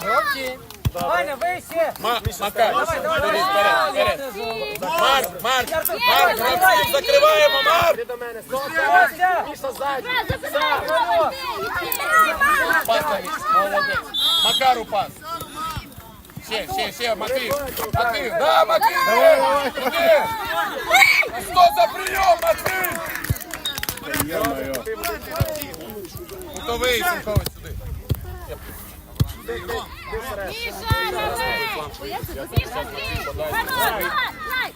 Громче. Ваня. Ма- Макар, Давай, давай, давай. Марк, Марк, Марк, гравців закриваємо, Марк. Костя. Пас навіть, молодець. Макару пас. Ще, ще, ще, Матвій. Матвій, да, Матвій. Матвій. Що за прийом, Матвій? Кутовий, Сенкович сюди.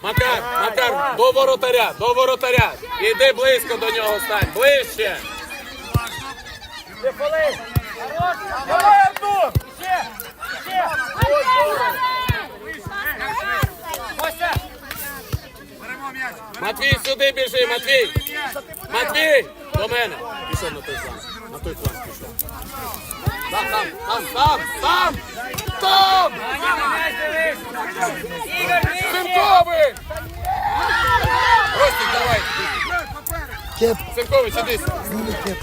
Макар, Макар, до воротаря, до воротаря. Іди близько до нього стань, ближче. Давай, Артур. Матвій, сюди біжи, Матвій! Матвій! До мене! Пішов на той фланг. На той фланг пішов. Там, там, там, там, там! Там! Ваня, на м'яч дивись. Ігор, вище. Сенкович! Ростик, давай! Сенкович, іди.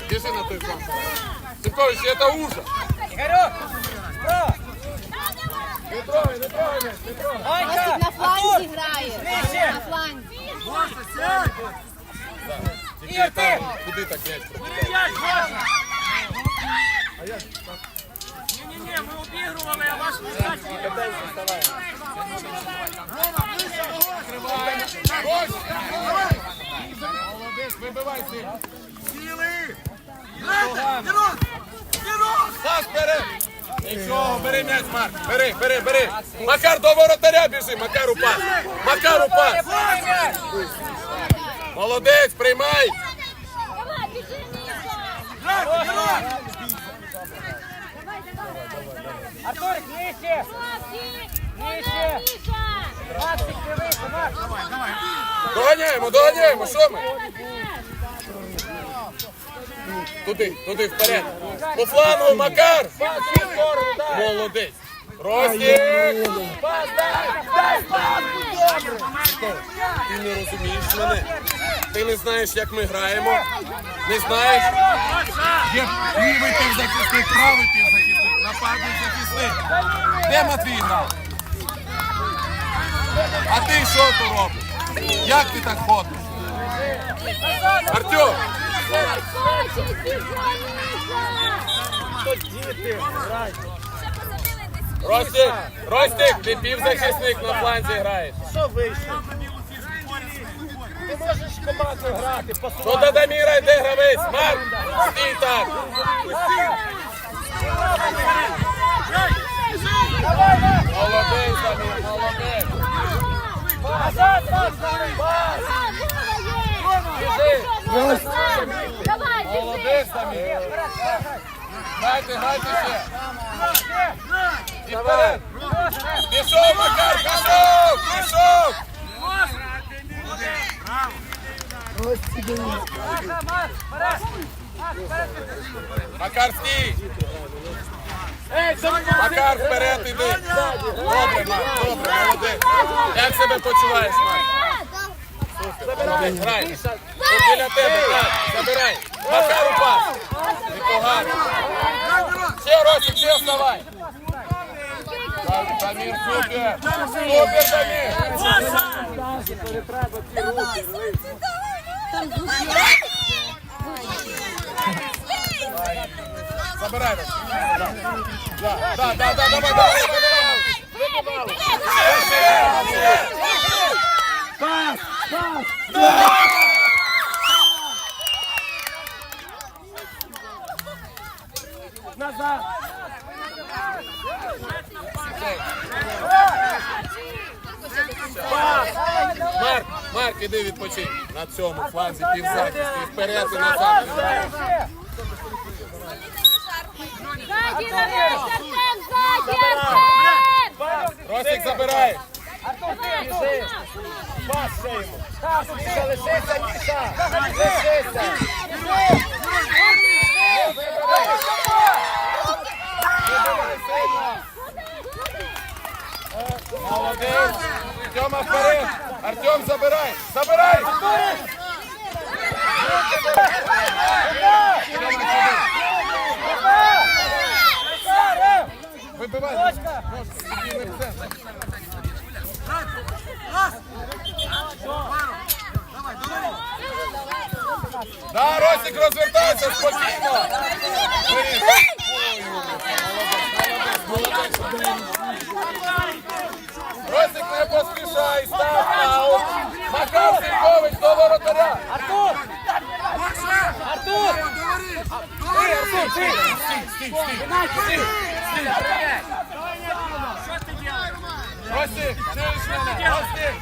Біжи на той фланг. Сенкович, це ужас! Ігорю. Справа. Не трогай, не трогай м'яч, не трогай. Ванька. Ростик на фланзі Артур. грає. Нижче. На фланзі. Тільки там, куди так м'яч пропускає? Ні-ні-ні, ми обігрували, а ваш не Молодець, вибивай сильно. Пас вперед! Нічого, бери м'яч, Марк. Бери, бери, бери. Макар до воротаря біжи, Макару пас. Макару пас. Молодець, приймай. Артурик, нижче. Нижче. Максик, дивись, Макс. Доганяємо, доганяємо. Що ми? Туди, туди, вперед. По флангу, Макар. Молодець. Ростік. Дай. Дай. Добре. Ти не розумієш мене. Ти не знаєш, як ми граємо. Не знаєш? Є лівий півзахисник, правий півзахисник, нападник захисник. Де Матвій грав? А ти що тут робиш? Як ти так ходиш? Артем, Діти, грай. Ростик, Ростик, ти півзахисник на фланзі граєш. Що вийшло? Ти можеш командою грати, До пасувати. Дадаміра йде гравець. Марк, стій так. Молодець, Дамір, молодець. Назад, Макс, пас. Давай, Молодець, Дамір. Грайте, грайте ще. І вперед. Пішов, Макар, пішов, пішов. Макар, стій. Макар, вперед іди. Добре, Марк, добре, молодець. Як себе почуваєш, Марк? Тут біля тебе, грай. Забирай. Макар, упав. Непогано. Ще, Росик, ще вставай. Дамір, супер. Супер, Дамір. Забирай, Росик. Да, да, да, да, давай, давай, давай. Назад. Марк, Марк, іди відпочинь. На цьому фланзі півзахист. І вперед і назад. Сзади, Артем, сзади, Артем! Росик забирай. Артур, ти біжи. Пас ще йому. Так, Міша, лишися, Міша. Лишися. Молодець. Вперед. Артем, забирай. Забирай. Вибивай. Да, Росик розвертайся спокійно. Бери. Ой, молодець, молодець, молодець. Росик не поспішай, став аут. Макар Сенькович до воротаря. Артур! Артур! Ти, Артур, ти. Стій, стій, стій. Стій, стій. Росик, чуєш мене? Росик,